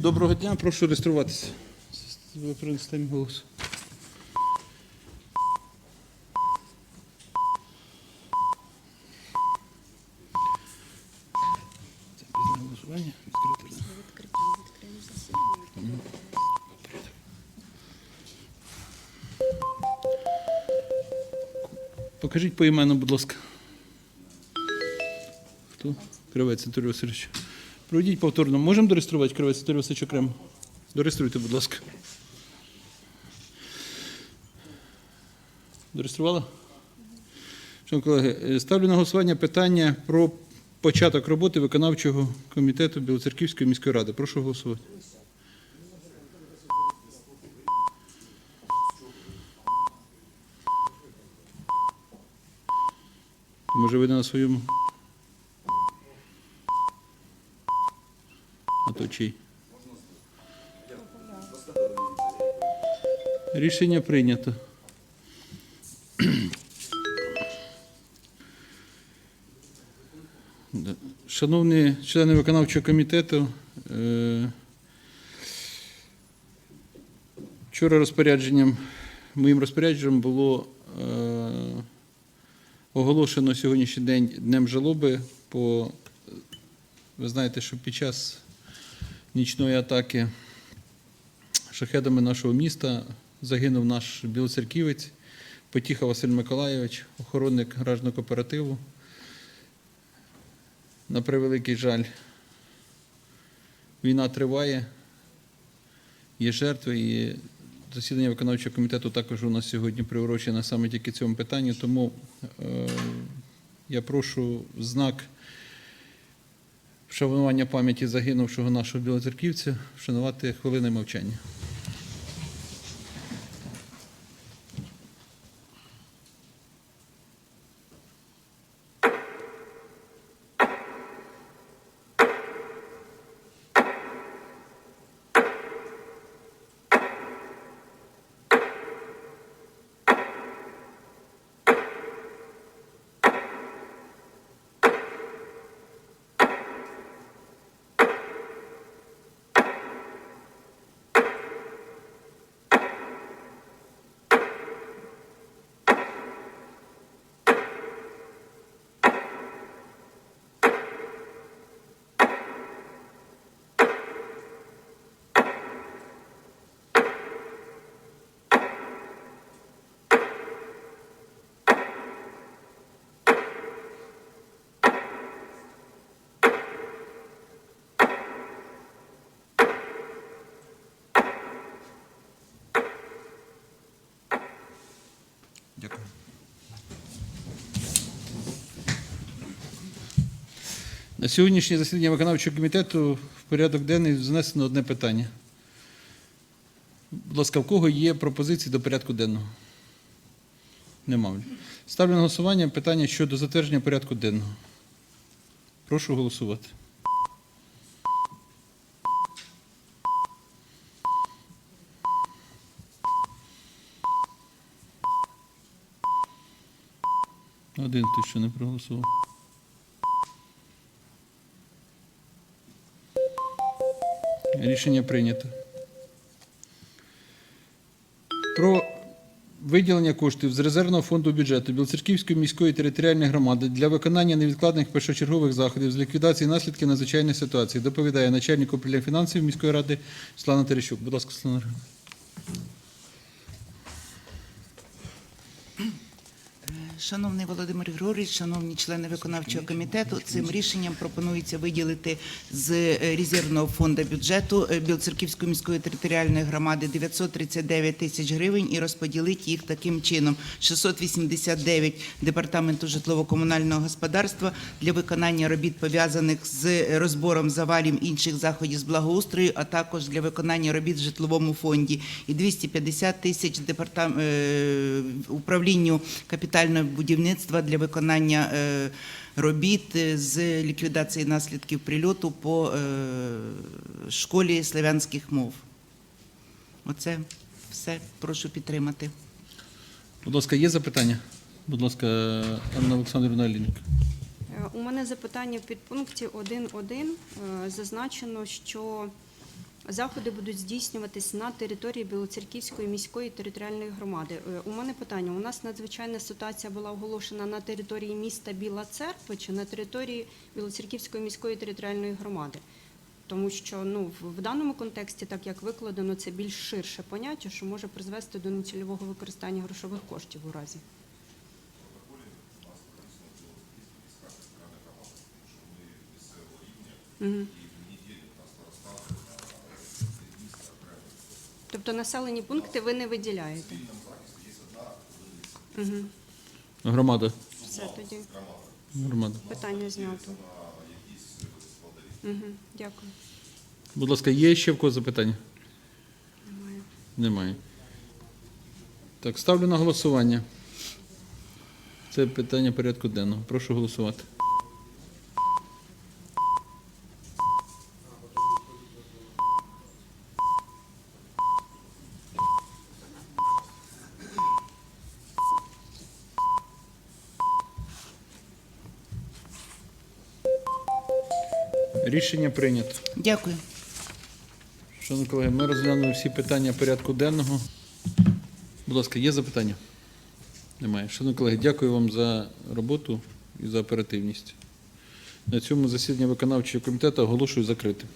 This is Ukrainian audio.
Доброго дня, прошу реєструватися. Ви принесете мій голос. Це пізне голосування. Відкрите. Покажіть по імену, будь ласка. Хто? Кривець Анатолій Васильович. Проведіть повторно. Можемо дореєструвати Кривець Анатолій Васильович окремо? Дореєструйте, будь ласка. Дореєстрували? Шановні колеги, е, ставлю на голосування питання про початок роботи виконавчого комітету Білоцерківської міської ради. Прошу голосувати. Може, ви на своєму? А? Рішення прийнято. Шановні члени виконавчого комітету, е, вчора розпорядженням, моїм розпорядженням було е, оголошено сьогоднішній день Днем жалоби по ви знаєте, що під час нічної атаки шахедами нашого міста загинув наш білоцерківець Потіха Василь Миколайович, охоронник гражного кооперативу. На превеликий жаль, війна триває, є жертви, і засідання виконавчого комітету також у нас сьогодні приурочене саме тільки цьому питанню. Тому е, я прошу знак вшанування пам'яті загинувшого нашого білоцерківця вшанувати хвилини мовчання. Дякую. На сьогоднішнє засідання виконавчого комітету в порядок денний занесено одне питання. Будь ласка, в кого є пропозиції до порядку денного? Нема. Ставлю на голосування питання щодо затвердження порядку денного. Прошу голосувати. Ти ще не проголосував. Рішення прийнято. Про виділення коштів з резервного фонду бюджету Білоцерківської міської територіальної громади для виконання невідкладних першочергових заходів з ліквідації наслідків надзвичайної ситуації доповідає начальник управління фінансів міської ради Світлана Терещук. Будь ласка, Світлана. Шановний Володимир Григорович, шановні члени виконавчого комітету, цим рішенням пропонується виділити з е, резервного фонду бюджету е, Білоцерківської міської територіальної громади 939 тисяч гривень і розподілити їх таким чином: 689 департаменту житлово-комунального господарства для виконання робіт пов'язаних з розбором завалів інших заходів з благоустрою, а також для виконання робіт в житловому фонді, і 250 тисяч департам... е, управлінню капітального будівництва для виконання е, робіт е, з ліквідації наслідків прильоту по е, школі славянських мов. Оце все. Прошу підтримати. Будь ласка, є запитання? Будь ласка, Анна Олександрівна Лінник. Е, У мене запитання в підпункті 1.1 е, зазначено, що Заходи будуть здійснюватись на території Білоцерківської міської територіальної громади. Е, У мене питання: у нас надзвичайна ситуація була оголошена на території міста Біла Церква чи на території Білоцерківської міської територіальної громади? Тому що ну в- даному контексті, так як викладено, це більш ширше поняття, що може призвести до нецільового використання грошових коштів у разі. Мгм. Тобто населені пункти ви не виділяєте? Угу. Громада. Все тоді. Громада. Питання знято. Угу. Дякую. Будь ласка, є ще в кого запитання? Немає. Немає. Так, ставлю на голосування. Це питання порядку денного. Прошу голосувати. Рішення прийнято. Дякую. Шановні колеги, ми розглянули всі питання порядку денного. Будь ласка, є запитання? Немає. Шановні колеги, дякую вам за роботу і за оперативність. На цьому засідання виконавчого комітету оголошую закритим.